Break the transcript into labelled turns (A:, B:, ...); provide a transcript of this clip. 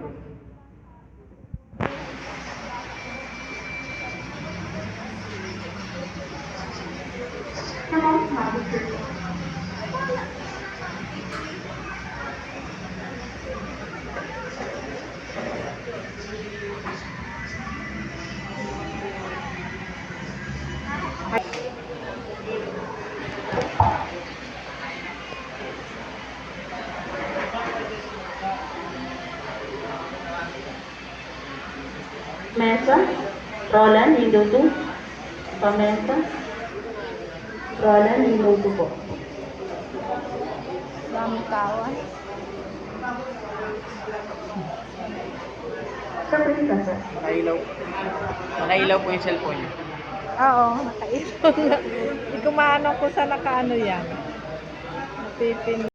A: Thank you. Pamesa? Roland, Hinduto? Pamesa? Roland, Hinduto po.
B: Daming tao. ah.
A: Sa Pamesa, sir.
C: Nakailaw. Nakailaw po yung cellphone niya.
B: Oo, nakailaw na. Hindi ko maano kung saan nakaano yan. Napipin.